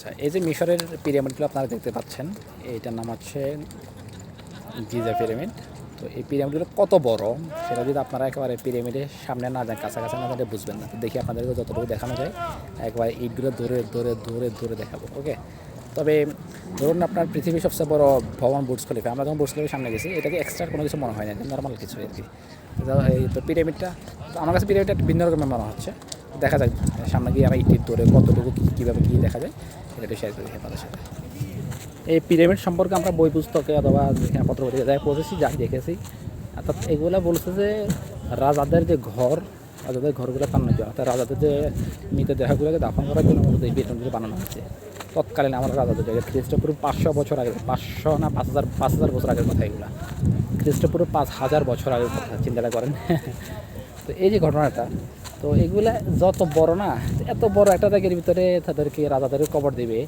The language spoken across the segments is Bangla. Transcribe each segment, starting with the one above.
আচ্ছা এই যে মিশরের পিরামিডগুলো আপনারা দেখতে পাচ্ছেন এইটার নাম হচ্ছে গিজা পিরামিড। তো এই পিরামিডগুলো কত বড়, সেটা যদি আপনারা একেবারে পিরামিডের সামনে না যান, কাছাকাছি না যান, বুঝবেন না। দেখি আপনাদেরকে যতটুকু দেখানো যায়, একবারে ইটগুলো ধরে ধরে ধরে ধরে দেখাবো, ওকে? তবে ধরুন আপনার পৃথিবীর সবচেয়ে বড় ভবন বুর্জ খলিফা। আমরা যখন বুর্জ খলিফার সামনে গেছি, এটাকে এক্সট্রা কোনো কিছু মনে হয় না নর্মাল কিছু আর কি। তো পিরামিডটা, তো আমার কাছে পিরামিডটা ভিন্ন রকমের মনে হচ্ছে। দেখা যাক, সামনে গিয়ে আমরা ইটির দূরে কতটুকু কী কীভাবে কী দেখা যায় এটা একটু শেয়ার করি আপনাদের সাথে। এই পিরামিড সম্পর্কে আমরা বই পুস্তকে অথবা পত্র পত্রিকা পড়েছি যাই দেখেছি, অর্থাৎ এগুলা বলছে যে রাজাদের যে ঘর, রাজাদের ঘরগুলো বানানো যায় অর্থাৎ রাজাদের যে মৃতদেহগুলোকে দাফন করার জন্য এই পিরামিডগুলো বানানো হয়েছে। তৎকালীন আমার রাজাদের জায়গায় খ্রিস্টপূর্ব পাঁচশো বছর আগে পাঁচশো না পাঁচ হাজার পাঁচ হাজার বছর আগের কথা এগুলো। খ্রিস্টপূর্ব পাঁচ হাজার বছর আগের কথা, চিন্তাটা করেন। তো এই যে ঘটনাটা তো এগুলা যত বড় না, এত বড় একটা জায়গার ভিতরে তাদেরকে রাজাদের কবর দেবে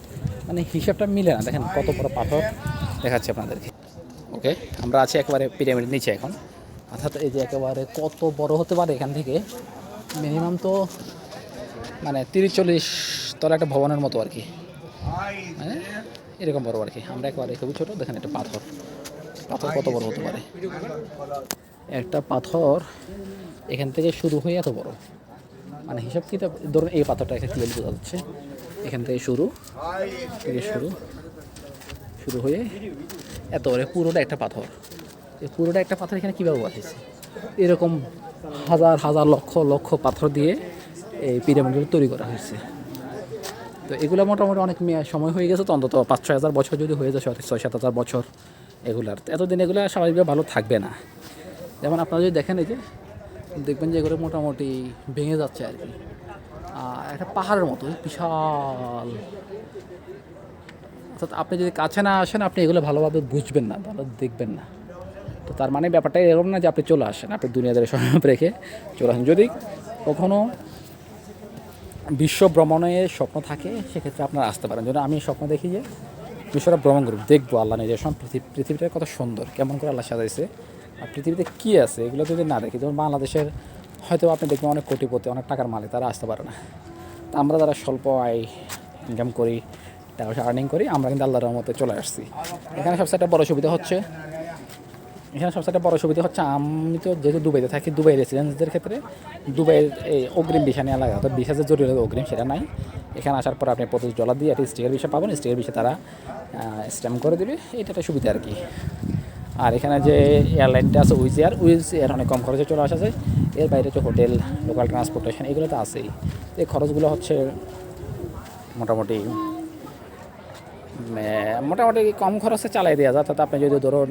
মানে হিসাবটা মিলে না। দেখেন কত বড় পাথর দেখাচ্ছে আপনাদেরকে। ওকে, আমরা আছি একেবারে পিরামিড নিচে এখন। অর্থাৎ এই যে একেবারে কত বড় হতে পারে এখান থেকে, মিনিমাম তো মানে তিরিশ চল্লিশ তলা একটা ভবনের মতো আর কি। মানে এরকম বড় আর কি। আমরা একেবারে খুবই ছোটো, দেখেন একটা পাথর। পাথর কত বড় হতে পারে? একটা পাথর এখান থেকে শুরু হয়ে এত বড়। মানে হিসাব কিতাব, ধরুন এই পাথরটা এখানে ক্লিয়ার বোঝা যাচ্ছে। এখান থেকে শুরু থেকে শুরু শুরু হয়ে এত বড় পুরোটা একটা পাথর। এই পুরোটা একটা পাথর এখানে কীভাবে বসেছে এরকম হাজার হাজার লক্ষ লক্ষ পাথর দিয়ে এই পিরামিডগুলো তৈরি করা হয়েছে। তো এগুলো মোটামুটি অনেক মেয়া- সময় হয়ে গেছে তো, অন্তত পাঁচ ছয় হাজার বছর যদি হয়ে যায় ছয়- সাত হাজার বছর এগুলার। এতদিন এগুলো স্বাভাবিকভাবে ভালো থাকবে না। যেমন আপনারা যদি দেখেন এই যে দেখবেন যে এগুলো মোটামুটি ভেঙে যাচ্ছে আর কি। একটা পাহাড়ের মতো, বিশাল। অর্থাৎ আপনি যদি কাছে না আসেন, আপনি এগুলো ভালোভাবে বুঝবেন না, ভালো দেখবেন না। তো তার মানে ব্যাপারটা এরকম না যে আপনি চলে আসেন, আপনি দুনিয়াদের সময় রেখে চলে আসেন। যদি কখনো বিশ্ব ভ্রমণের স্বপ্ন থাকে, সেক্ষেত্রে আপনারা আসতে পারেন। যেন আমি স্বপ্ন দেখি যে বিশ্বটা ভ্রমণ করব, দেখব আল্লাহ নিজের পৃথিবীটা কত সুন্দর, কেমন করে আল্লাহ সাজাইছে। আর পৃথিবীতে কী আছে, এগুলো যদি না দেখি, যেমন বাংলাদেশের হয়তো আপনি দেখবেন অনেক কোটিপতি, অনেক টাকার মালিক, তারা আসতে পারে না। তা আমরা যারা স্বল্প আয় ইনকাম করি টাকা আর্নিং করি, আমরা কিন্তু আল্লাহর রহমতে চলে আসছি। এখানে সবচেয়ে বড় সুবিধা হচ্ছে, এখানে সবচেয়ে বড় সুবিধা হচ্ছে, আমি তো যেহেতু দুবাইতে থাকি, দুবাই রেসিডেন্সদের ক্ষেত্রে দুবাইয়ের এই অগ্রিম ভিসা নেওয়া লাগে, অর্থাৎ ভিসা যে জরুরি অগ্রিম, সেটা নাই। এখানে আসার পর আপনি পঁচিশ ডলার দিয়ে একটা স্টিকার ভিসা পাবেন স্টিকার ভিসা তারা স্ট্যাম্প করে দেবে, এটা একটা সুবিধা আর কি। আর এখানে যে এয়ারলাইনটা আছে উইজ এয়ার উইজ এয়ার অনেক কম খরচে চলে আসা। যায় এর বাইরে হচ্ছে হোটেল, লোকাল ট্রান্সপোর্টেশন এগুলো তো আছেই এই খরচগুলো হচ্ছে মোটামুটি মোটামুটি কম খরচে চালাই দেওয়া যায়। অর্থাৎ আপনি যদি ধরুন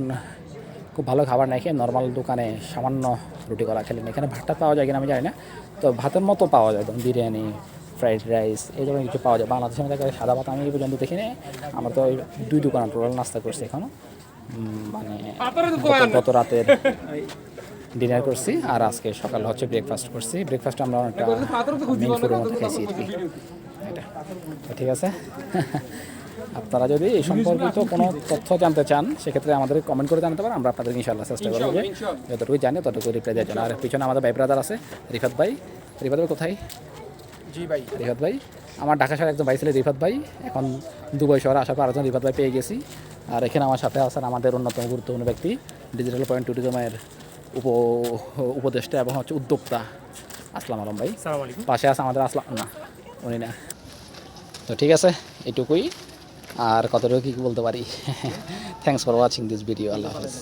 খুব ভালো খাবার না খেয়ে নর্মাল দোকানে সামান্য রুটি করা খেলেন, এখানে ভাতটা পাওয়া যায় কিনা আমি জানি না। তো ভাতের মতো পাওয়া যায় একদম বিরিয়ানি ফ্রাইড রাইস এই ধরনের কিছু পাওয়া যায়। বাংলাদেশের মধ্যে সাদা ভাত আমি এই পর্যন্ত দেখিনি। আমরা তো দুই দোকান টোটাল নাস্তা করছি এখনও মানে গত- রাতের ডিনার করছি আর আজকে সকাল হচ্ছে ব্রেকফাস্ট করছি। ব্রেকফাস্ট আমরা অনেকটা মতো খেয়েছি আর কি। এটা। ঠিক আছে। আপনারা যদি এই সম্পর্কিত কোনো তথ্য জানতে চান সেক্ষেত্রে আমাদের কমেন্ট করে জানাতে পারেন। আমরা আপনাদের ইনশাল্লাহ চেষ্টা করব যে যতটুকু জানি ততটুকু রিপ্লাই দেওয়ার জন্য। আর পিছনে আমাদের ভাই ব্রাদার আছে রিফাত ভাই। রিফাত ভাই কোথায়? জি ভাই। রিফাত ভাই। আমার ঢাকা শহরে একজন ভাই ছিল রিফাত ভাই। এখন দুবাই শহরে আসার পর আরেকজন রিফাত ভাই পেয়ে গেছি। আর এখানে আমার সাথে আছেন আমাদের অন্যতম গুরুত্বপূর্ণ ব্যক্তি ডিজিটাল পয়েন্ট ট্যুরিজমের উপ উপদেষ্টা এবং হচ্ছে উদ্যোক্তা আসলাম আলম ভাই। পাশে আছে আমাদের আসলাম না উনি না। তো ঠিক আছে এটুকুই। আর কতটুকু কী বলতে পারি? Thanks for watching this video আল্লাহ হাফেজ।